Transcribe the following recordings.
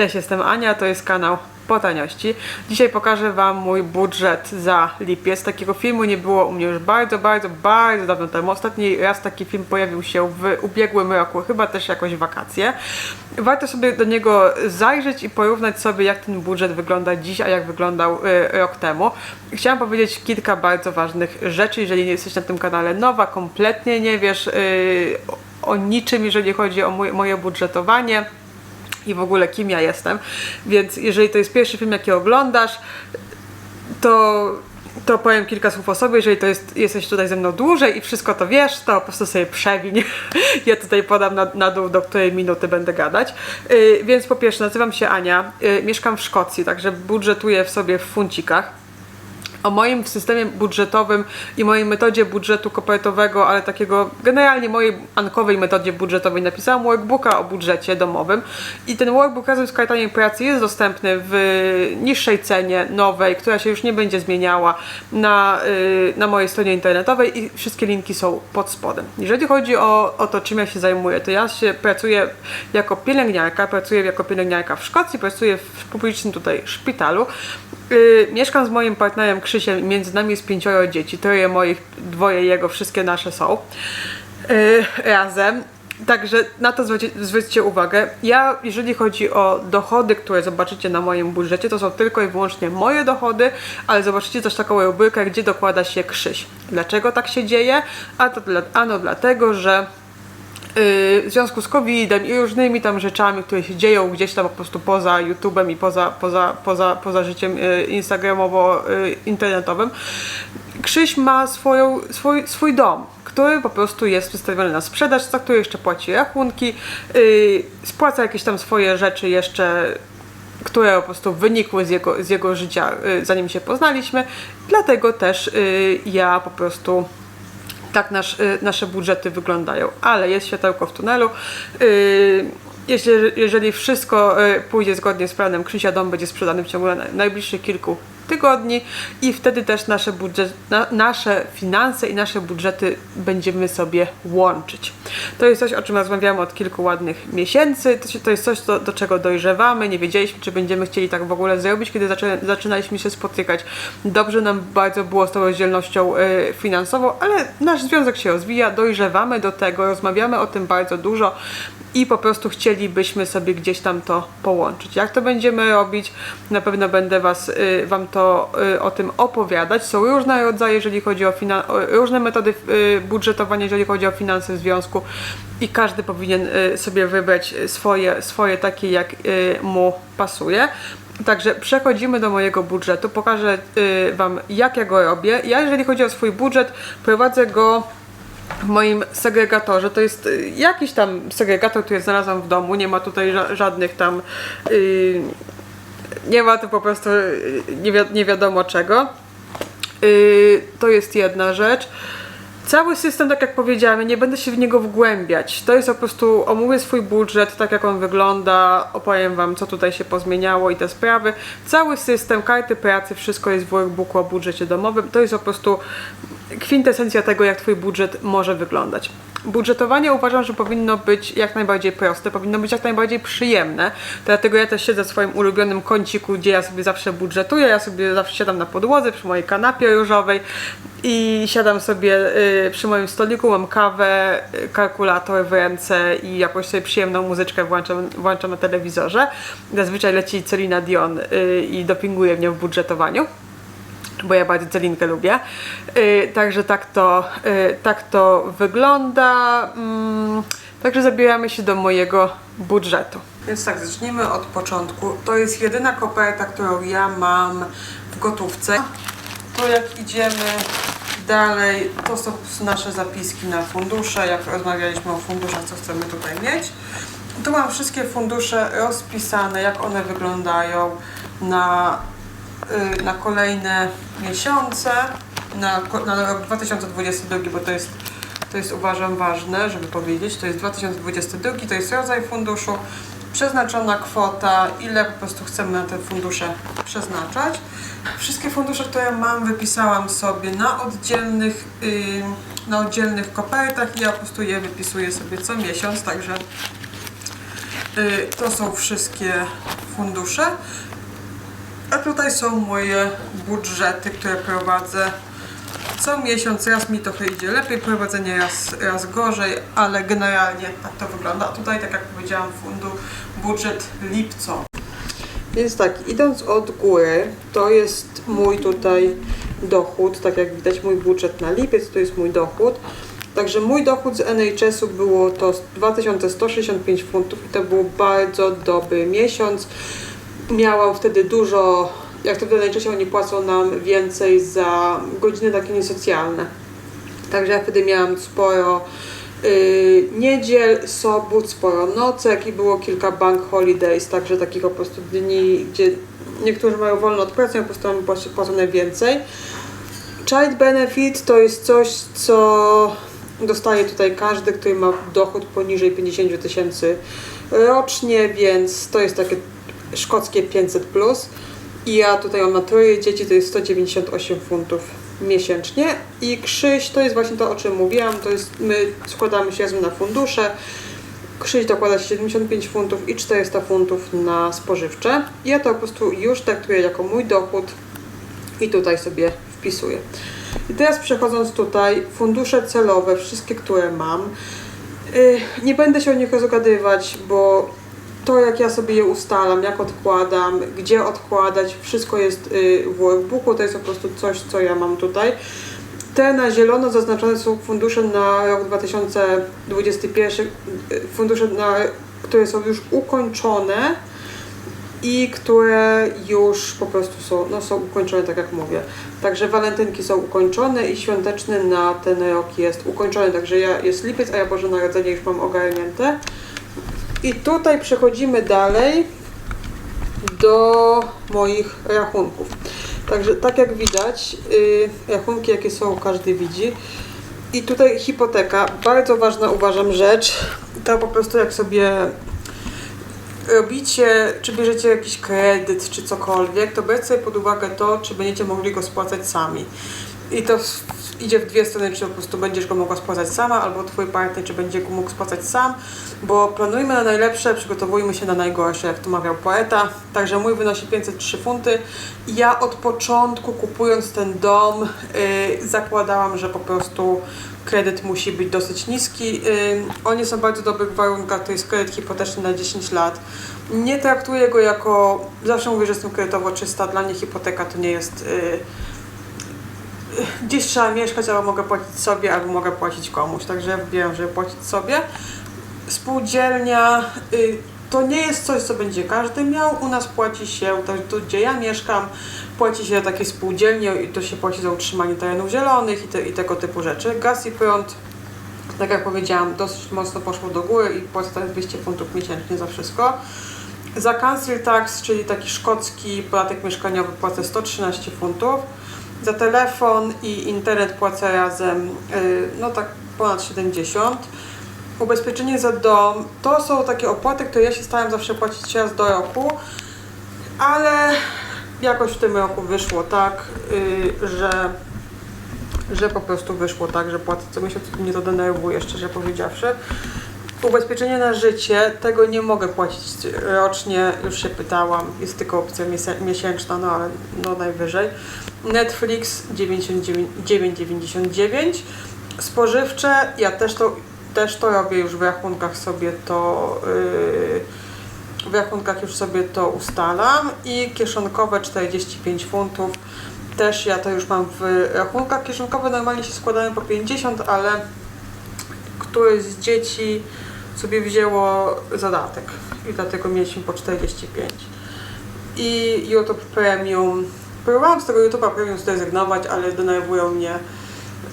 Cześć, jestem Ania, to jest kanał po taniości. Dzisiaj pokażę Wam mój budżet za lipiec. Takiego filmu nie było u mnie już bardzo, bardzo, bardzo dawno temu. Ostatni raz taki film pojawił się w ubiegłym roku, chyba też jakoś wakacje. Warto sobie do niego zajrzeć i porównać sobie, jak ten budżet wygląda dziś, a jak wyglądał y, rok temu. Chciałam powiedzieć kilka bardzo ważnych rzeczy, jeżeli nie jesteś na tym kanale nowa, kompletnie nie wiesz y, o niczym, jeżeli chodzi o moje budżetowanie i w ogóle kim ja jestem. Więc jeżeli to jest pierwszy film, jaki oglądasz, to, to powiem kilka słów o sobie. Jeżeli to jest, jesteś tutaj ze mną dłużej i wszystko to wiesz, to po prostu sobie przewiń. Ja tutaj podam na, na dół, do której minuty będę gadać. Yy, więc po pierwsze, nazywam się Ania, yy, mieszkam w Szkocji, także budżetuję w sobie w funcikach o moim systemie budżetowym i mojej metodzie budżetu kopertowego, ale takiego generalnie mojej ankowej metodzie budżetowej napisałam workbooka o budżecie domowym i ten workbook razem z kartami pracy jest dostępny w niższej cenie, nowej, która się już nie będzie zmieniała na, y, na mojej stronie internetowej i wszystkie linki są pod spodem. Jeżeli chodzi o, o to, czym ja się zajmuję, to ja się pracuję jako pielęgniarka, pracuję jako pielęgniarka w Szkocji, pracuję w publicznym tutaj szpitalu. Yy, mieszkam z moim partnerem Krzysiem, między nami jest pięcioro dzieci, troje moich, dwoje jego, wszystkie nasze są yy, razem. Także na to zwróci- zwróćcie uwagę. Ja, jeżeli chodzi o dochody, które zobaczycie na moim budżecie, to są tylko i wyłącznie moje dochody, ale zobaczycie też taką rubrykę, gdzie dokłada się Krzyś. Dlaczego tak się dzieje? A to dla, ano dlatego, że w związku z COVID-em i różnymi tam rzeczami, które się dzieją gdzieś tam po prostu poza YouTube'em i poza, poza, poza, poza życiem yy, Instagramowo-internetowym, Krzyś ma swoją, swój, swój dom, który po prostu jest wystawiony na sprzedaż, za który jeszcze płaci rachunki, spłaca jakieś tam swoje rzeczy jeszcze które po prostu wynikły z jego, z jego życia, zanim się poznaliśmy. Dlatego też ja po prostu tak nasz, y, nasze budżety wyglądają, ale jest światełko w tunelu. Y, jeśli, jeżeli wszystko y, pójdzie zgodnie z planem, Krzysia dom będzie sprzedany w ciągu na- najbliższych kilku tygodni i wtedy też nasze, budżet, na, nasze finanse i nasze budżety będziemy sobie łączyć. To jest coś, o czym rozmawiamy od kilku ładnych miesięcy. To, się, to jest coś, do, do czego dojrzewamy. Nie wiedzieliśmy, czy będziemy chcieli tak w ogóle zrobić, kiedy zaczę, zaczynaliśmy się spotykać. Dobrze nam bardzo było z tą rozdzielnością y, finansową, ale nasz związek się rozwija, dojrzewamy do tego, rozmawiamy o tym bardzo dużo i po prostu chcielibyśmy sobie gdzieś tam to połączyć. Jak to będziemy robić? Na pewno będę was, y, Wam to y, o tym opowiadać. Są różne rodzaje, jeżeli chodzi o, różne metody y, budżetowania, jeżeli chodzi o finanse w związku i każdy powinien sobie wybrać swoje, swoje takie, jak mu pasuje. Także przechodzimy do mojego budżetu. Pokażę Wam, jak ja go robię. Ja, jeżeli chodzi o swój budżet, prowadzę go w moim segregatorze. To jest y, jakiś tam segregator, który znalazłam w domu. Nie ma tutaj ża- żadnych tam. y, nie ma tu po prostu y, nie, wi- nie wiadomo czego. Y, to jest jedna rzecz. Cały system, tak jak powiedziałem, nie będę się w niego wgłębiać. To jest po prostu, omówię swój budżet, tak jak on wygląda, opowiem Wam, co tutaj się pozmieniało i te sprawy. Cały system, karty pracy, wszystko jest w workbooku o budżecie domowym. To jest po prostu kwintesencja tego, jak Twój budżet może wyglądać. Budżetowanie uważam, że powinno być jak najbardziej proste, powinno być jak najbardziej przyjemne. Dlatego ja też siedzę w swoim ulubionym kąciku, gdzie ja sobie zawsze budżetuję. Ja sobie zawsze siadam na podłodze przy mojej kanapie różowej i siadam sobie y, przy moim stoliku, mam kawę, kalkulator w ręce i jakąś sobie przyjemną muzyczkę włączam, włączam na telewizorze. Zazwyczaj leci Celina Dion y, i dopinguje mnie w budżetowaniu bo ja bardzo Celinkę lubię. Yy, także tak to, yy, tak to wygląda. Mm, także zabieramy się do mojego budżetu. Więc tak, zacznijmy od początku. To jest jedyna koperta, którą ja mam w gotówce. To jak idziemy dalej, to są nasze zapiski na fundusze, jak rozmawialiśmy o funduszach, co chcemy tutaj mieć. Tu mam wszystkie fundusze rozpisane, jak one wyglądają na na kolejne miesiące, na, na rok 2022, bo to jest, to jest uważam ważne, żeby powiedzieć, to jest 2022, to jest rodzaj funduszu, przeznaczona kwota, ile po prostu chcemy na te fundusze przeznaczać. Wszystkie fundusze, które mam, wypisałam sobie na oddzielnych, y, na oddzielnych kopertach i ja po prostu je wypisuję sobie co miesiąc, także Y, To są wszystkie fundusze. A tutaj są moje budżety, które prowadzę co miesiąc. Raz mi trochę idzie lepiej prowadzenie, raz, raz gorzej, ale generalnie tak to wygląda. A tutaj, tak jak powiedziałam, fundu budżet lipcowy. Więc tak, idąc od góry, to jest mój tutaj dochód, tak jak widać mój budżet na lipiec, to jest mój dochód. Także mój dochód z NHS-u było to 2165 funtów i to był bardzo dobry miesiąc. Miałam wtedy dużo, jak to w NHS-ie oni płacą nam więcej za godziny takie niesocjalne. Także ja wtedy miałam sporo y, niedziel, sobót, sporo nocek i było kilka bank holidays, także takich po prostu dni, gdzie niektórzy mają wolno od pracy, a po prostu mam płac- płacone więcej. Child benefit to jest coś, co dostaje tutaj każdy, który ma dochód poniżej 50 000 tysięcy rocznie, więc to jest takie szkockie 500+. Plus. I ja tutaj mam na troje dzieci, to jest 198 funtów miesięcznie. I Krzyś to jest właśnie to, o czym mówiłam, to jest, my składamy się razem na fundusze. Krzyś dokłada się 75 funtów i 400 funtów na spożywcze. Ja to po prostu już traktuję jako mój dochód i tutaj sobie wpisuję. I teraz przechodząc tutaj, fundusze celowe, wszystkie, które mam, yy, nie będę się o nich rozgadywać, bo to jak ja sobie je ustalam, jak odkładam, gdzie odkładać, wszystko jest yy, w workbooku, to jest po prostu coś, co ja mam tutaj. Te na zielono zaznaczone są fundusze na rok 2021, yy, fundusze, na, które są już ukończone i które już po prostu są, no, są ukończone, tak jak mówię. Także walentynki są ukończone i świąteczny na ten rok jest ukończony, także ja, jest lipiec, a ja Boże Narodzenie już mam ogarnięte. I tutaj przechodzimy dalej do moich rachunków. Także tak jak widać, yy, rachunki jakie są, każdy widzi. I tutaj hipoteka, bardzo ważna uważam rzecz, to po prostu jak sobie robicie, czy bierzecie jakiś kredyt, czy cokolwiek, to sobie pod uwagę to, czy będziecie mogli go spłacać sami. I to idzie w dwie strony, czy po prostu będziesz go mogła spłacać sama, albo twój partner, czy będzie go mógł spłacać sam, bo planujmy na najlepsze, przygotowujmy się na najgorsze, jak to mawiał poeta. Także mój wynosi 503 funty. Ja od początku kupując ten dom yy, zakładałam, że po prostu kredyt musi być dosyć niski. Yy, oni są w bardzo dobrych warunkach, to jest kredyt hipoteczny na 10 lat. Nie traktuję go jako, zawsze mówię, że jestem kredytowo czysta, dla mnie hipoteka to nie jest... Yy, gdzieś trzeba mieszkać, albo mogę płacić sobie, albo mogę płacić komuś. Także wybieram, żeby płacić sobie. Spółdzielnia y, to nie jest coś, co będzie każdy miał. U nas płaci się, to, tu gdzie ja mieszkam, płaci się takie spółdzielnie i to się płaci za utrzymanie terenów zielonych i, te, i tego typu rzeczy. Gaz i prąd, tak jak powiedziałam, dosyć mocno poszło do góry i płacę teraz 200 funtów miesięcznie za wszystko. Za council tax, czyli taki szkocki podatek mieszkaniowy płacę 113 funtów. Za telefon i internet płacę razem, yy, no tak ponad 70. Ubezpieczenie za dom to są takie opłaty, które ja się starałem zawsze płacić raz do roku, ale jakoś w tym roku wyszło tak, yy, że, że po prostu wyszło tak, że płacę co miesiąc i mnie to denerwuje, szczerze powiedziawszy. Ubezpieczenie na życie, tego nie mogę płacić rocznie, już się pytałam, jest tylko opcja miesię- miesięczna, no ale no najwyżej. Netflix 9,99. Spożywcze, ja też to, też to robię już w rachunkach sobie to yy, w rachunkach już sobie to ustalam i kieszonkowe 45 funtów. Też ja to już mam w rachunkach. Kieszonkowe normalnie się składają po 50, ale któreś z dzieci sobie wzięło zadatek i dlatego mieliśmy po 45. I YouTube Premium. Próbowałam z tego YouTube'a Premium zrezygnować, ale denerwują mnie.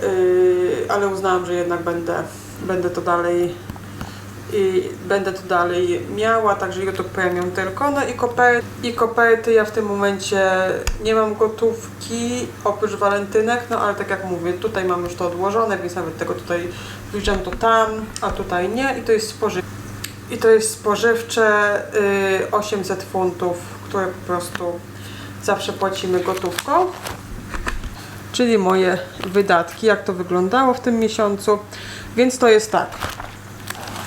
Yy, ale uznałam, że jednak będę, będę to dalej i będę to dalej miała, także YouTube Premium tylko. No i koperty, i koperty ja w tym momencie nie mam gotówki oprócz walentynek, no ale tak jak mówię, tutaj mam już to odłożone, więc nawet tego tutaj wliczam to tam, a tutaj nie i to jest spożywcze. I to jest spożywcze y, 800 funtów, które po prostu zawsze płacimy gotówką. Czyli moje wydatki, jak to wyglądało w tym miesiącu. Więc to jest tak,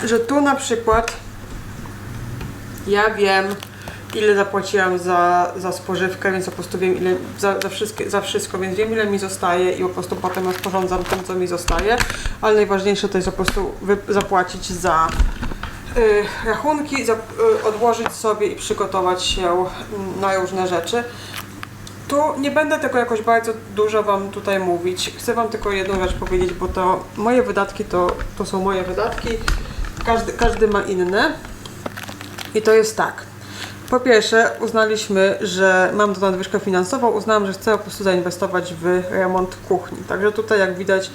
że tu na przykład Ja wiem, ile zapłaciłam za, za spożywkę, więc po prostu wiem, ile za, za, wszystkie, za wszystko, więc wiem, ile mi zostaje i po prostu potem rozporządzam tym, co mi zostaje. Ale najważniejsze to jest po prostu zapłacić za y, rachunki, za, y, odłożyć sobie i przygotować się na różne rzeczy. Tu nie będę tego jakoś bardzo dużo Wam tutaj mówić. Chcę Wam tylko jedną rzecz powiedzieć, bo to moje wydatki to, to są moje wydatki. Każdy, każdy ma inne. I to jest tak. Po pierwsze, uznaliśmy, że mam tu nadwyżkę finansową, uznałam, że chcę po prostu zainwestować w remont kuchni. Także tutaj jak widać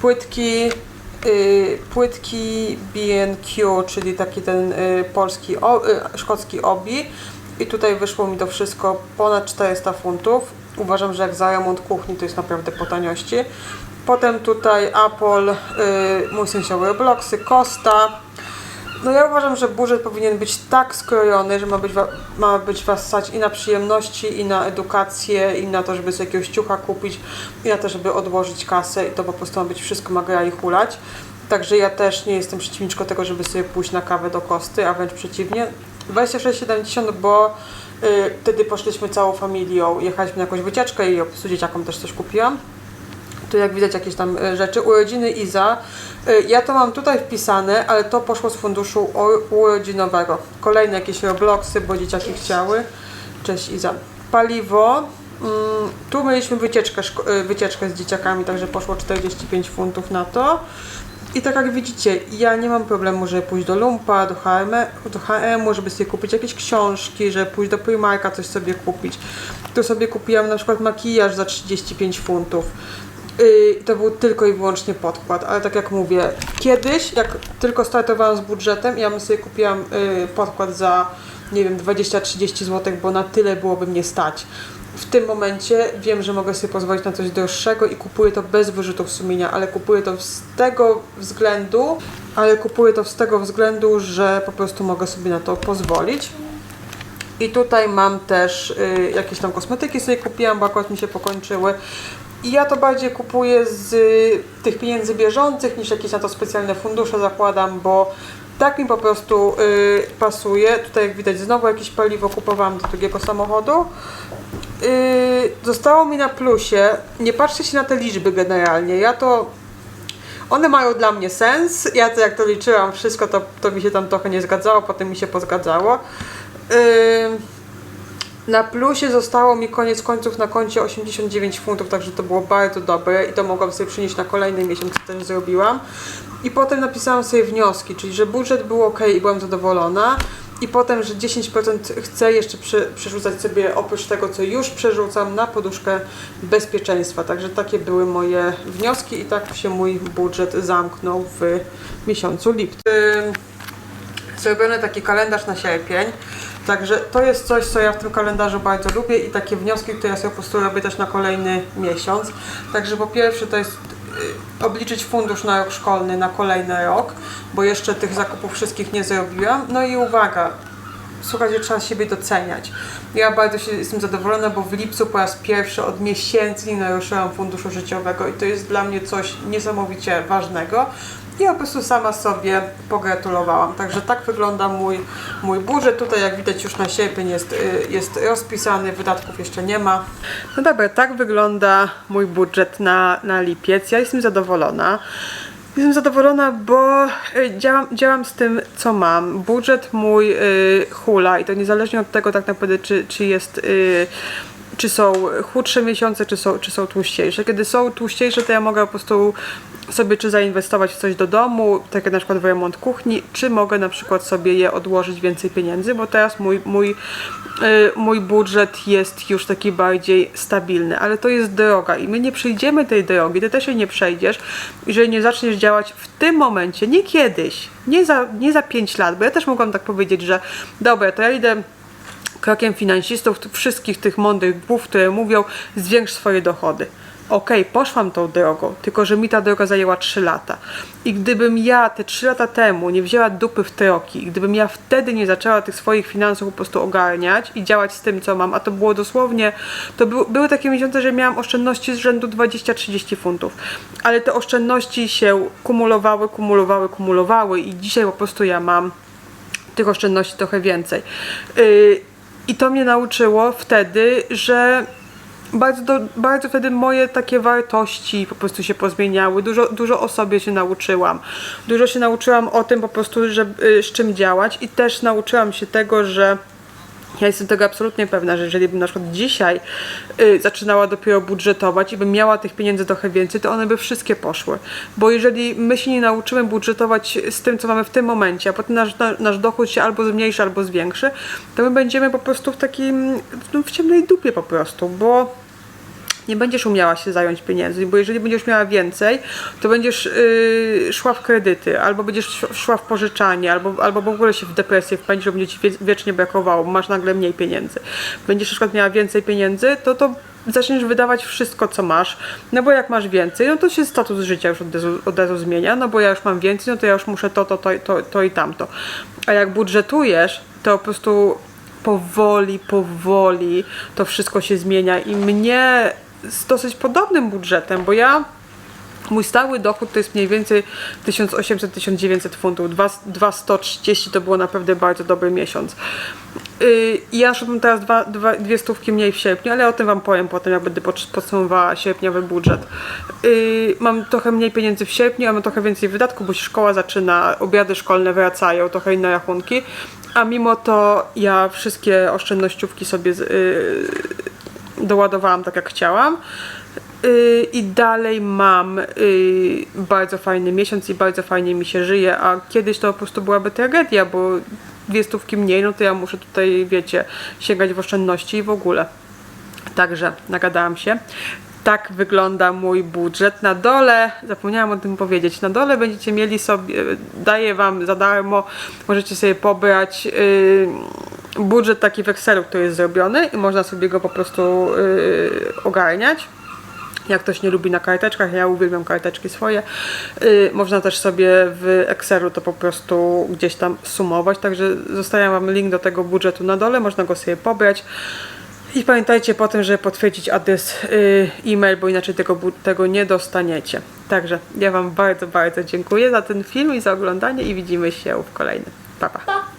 płytki, yy, płytki B&Q, czyli taki ten yy, polski, o, yy, szkocki obi. I tutaj wyszło mi to wszystko ponad 400 funtów. Uważam, że jak za remont kuchni to jest naprawdę po taniości. Potem tutaj Apple, yy, mój sąsiad Robloxy, Costa, no ja uważam, że budżet powinien być tak skrojony, że ma być, ma być was stać i na przyjemności, i na edukację, i na to, żeby sobie jakiegoś ciucha kupić, i na to, żeby odłożyć kasę i to po prostu ma być wszystko ma gra i hulać. Także ja też nie jestem przeciwniczką tego, żeby sobie pójść na kawę do kosty, a wręcz przeciwnie. 26,70, bo y, wtedy poszliśmy całą familią, jechaliśmy na jakąś wycieczkę i po dzieciakom też coś kupiłam tu jak widać jakieś tam e, rzeczy. Urodziny Iza. E, Ja to mam tutaj wpisane, ale to poszło z funduszu urodzinowego. Kolejne jakieś Robloxy, bo dzieciaki chciały. Cześć Iza. Paliwo. Mm, Tu mieliśmy wycieczkę, e, wycieczkę z dzieciakami, także poszło 45 funtów na to. I tak jak widzicie, ja nie mam problemu, żeby pójść do Lumpa, do HM, do HM, żeby sobie kupić jakieś książki, żeby pójść do Primarka, coś sobie kupić. Tu sobie kupiłam na przykład makijaż za 35 funtów. Yy, to był tylko i wyłącznie podkład, ale tak jak mówię, kiedyś, jak tylko startowałam z budżetem, ja bym sobie kupiłam yy, podkład za, nie wiem, 20-30 zł, bo na tyle byłoby mnie stać. W tym momencie wiem, że mogę sobie pozwolić na coś droższego i kupuję to bez wyrzutów sumienia, ale kupuję to z tego względu, ale kupuję to z tego względu, że po prostu mogę sobie na to pozwolić. I tutaj mam też y, jakieś tam kosmetyki sobie kupiłam, bo akurat mi się pokończyły. I ja to bardziej kupuję z y, tych pieniędzy bieżących niż jakieś na to specjalne fundusze zakładam, bo tak mi po prostu y, pasuje. Tutaj jak widać znowu jakieś paliwo kupowałam do drugiego samochodu. Yy, zostało mi na plusie. Nie patrzcie się na te liczby generalnie. Ja to one mają dla mnie sens. Ja to jak to liczyłam wszystko, to, to mi się tam trochę nie zgadzało, potem mi się pozgadzało. Yy, na plusie zostało mi koniec końców na koncie 89 funtów, także to było bardzo dobre i to mogłam sobie przynieść na kolejny miesiąc, co też zrobiłam. I potem napisałam sobie wnioski, czyli że budżet był ok i byłam zadowolona. I potem, że 10% chcę jeszcze prze, przerzucać sobie oprócz tego, co już przerzucam na poduszkę bezpieczeństwa. Także takie były moje wnioski i tak się mój budżet zamknął w miesiącu lipcu. Zrobiony taki kalendarz na sierpień. Także to jest coś, co ja w tym kalendarzu bardzo lubię i takie wnioski, które ja sobie po prostu robię też na kolejny miesiąc. Także po pierwsze to jest y, obliczyć fundusz na rok szkolny na kolejny rok, bo jeszcze tych zakupów wszystkich nie zrobiłam. No i uwaga, słuchajcie, trzeba siebie doceniać. Ja bardzo się jestem zadowolona, bo w lipcu po raz pierwszy od miesięcy nie naruszyłam funduszu życiowego i to jest dla mnie coś niesamowicie ważnego. Ja po prostu sama sobie pogratulowałam. Także tak wygląda mój, mój budżet. Tutaj jak widać już na sierpień jest, y, jest rozpisany, wydatków jeszcze nie ma. No dobra, tak wygląda mój budżet na, na lipiec. Ja jestem zadowolona. Jestem zadowolona, bo y, działam, działam z tym, co mam. Budżet mój y, hula i to niezależnie od tego tak naprawdę, czy, czy jest... czy są chudsze miesiące, czy są, czy są tłuściejsze. Kiedy są tłuściejsze, to ja mogę po prostu sobie czy zainwestować w coś do domu, tak jak na przykład w remont kuchni, czy mogę na przykład sobie je odłożyć więcej pieniędzy, bo teraz mój, mój, y, mój budżet jest już taki bardziej stabilny, ale to jest droga i my nie przejdziemy tej drogi, ty też jej nie przejdziesz, jeżeli nie zaczniesz działać w tym momencie, nie kiedyś, nie za, nie za 5 lat, bo ja też mogłam tak powiedzieć, że dobra, to ja idę krokiem finansistów, wszystkich tych mądrych głów, które mówią, zwiększ swoje dochody. Okej, poszłam tą drogą, tylko że mi ta droga zajęła 3 lata. I gdybym ja te 3 lata temu nie wzięła dupy w troki, gdybym ja wtedy nie zaczęła tych swoich finansów po prostu ogarniać i działać z tym, co mam, a to było dosłownie, to był, były takie miesiące, że miałam oszczędności z rzędu 20-30 funtów. Ale te oszczędności się kumulowały, kumulowały, kumulowały i dzisiaj po prostu ja mam tych oszczędności trochę więcej. Yy, I to mnie nauczyło wtedy, że bardzo, bardzo wtedy moje takie wartości po prostu się pozmieniały. Dużo, dużo o sobie się nauczyłam. Dużo się nauczyłam o tym po prostu, że, z czym działać i też nauczyłam się tego, że ja jestem tego absolutnie pewna, że jeżeli bym na przykład dzisiaj y, zaczynała dopiero budżetować i bym miała tych pieniędzy trochę więcej, to one by wszystkie poszły. Bo jeżeli my się nie nauczymy budżetować z tym, co mamy w tym momencie, a potem nasz, na, nasz dochód się albo zmniejszy, albo zwiększy, to my będziemy po prostu w takim, no, w ciemnej dupie po prostu, bo nie będziesz umiała się zająć pieniędzmi, bo jeżeli będziesz miała więcej, to będziesz yy, szła w kredyty, albo będziesz sz- szła w pożyczanie, albo, albo w ogóle się w depresję wpędzisz, bo będzie ci wie- wiecznie brakowało, masz nagle mniej pieniędzy. Będziesz na przykład miała więcej pieniędzy, to to zaczniesz wydawać wszystko, co masz, no bo jak masz więcej, no to się status życia już od razu, od razu zmienia, no bo ja już mam więcej, no to ja już muszę to, to, to, to, to i tamto. A jak budżetujesz, to po prostu powoli, powoli to wszystko się zmienia i mnie z dosyć podobnym budżetem, bo ja mój stały dochód to jest mniej więcej 1800-1900 funtów. Dwa- 2130 to było naprawdę bardzo dobry miesiąc. Yy, ja mam teraz dwa, dwa, dwie stówki mniej w sierpniu, ale o tym Wam powiem potem, jak będę pod- podsumowała sierpniowy budżet. Yy, mam trochę mniej pieniędzy w sierpniu, a mam trochę więcej wydatków, bo się szkoła zaczyna, obiady szkolne wracają, trochę inne rachunki. A mimo to ja wszystkie oszczędnościówki sobie yy, doładowałam tak jak chciałam. Yy, I dalej mam yy, bardzo fajny miesiąc i bardzo fajnie mi się żyje, a kiedyś to po prostu byłaby tragedia, bo dwie stówki mniej, no to ja muszę tutaj, wiecie, sięgać w oszczędności i w ogóle. Także nagadałam się. Tak wygląda mój budżet. Na dole, zapomniałam o tym powiedzieć, na dole będziecie mieli sobie, daję Wam za darmo, możecie sobie pobrać yy, budżet taki w Excelu, który jest zrobiony i można sobie go po prostu yy, ogarniać. Jak ktoś nie lubi na karteczkach, ja uwielbiam karteczki swoje. Yy, można też sobie w Excelu to po prostu gdzieś tam sumować, także zostawiam Wam link do tego budżetu na dole, można go sobie pobrać. I pamiętajcie potem, żeby potwierdzić adres yy, e-mail, bo inaczej tego, tego nie dostaniecie. Także ja Wam bardzo, bardzo dziękuję za ten film i za oglądanie i widzimy się w kolejnym. Pa, pa.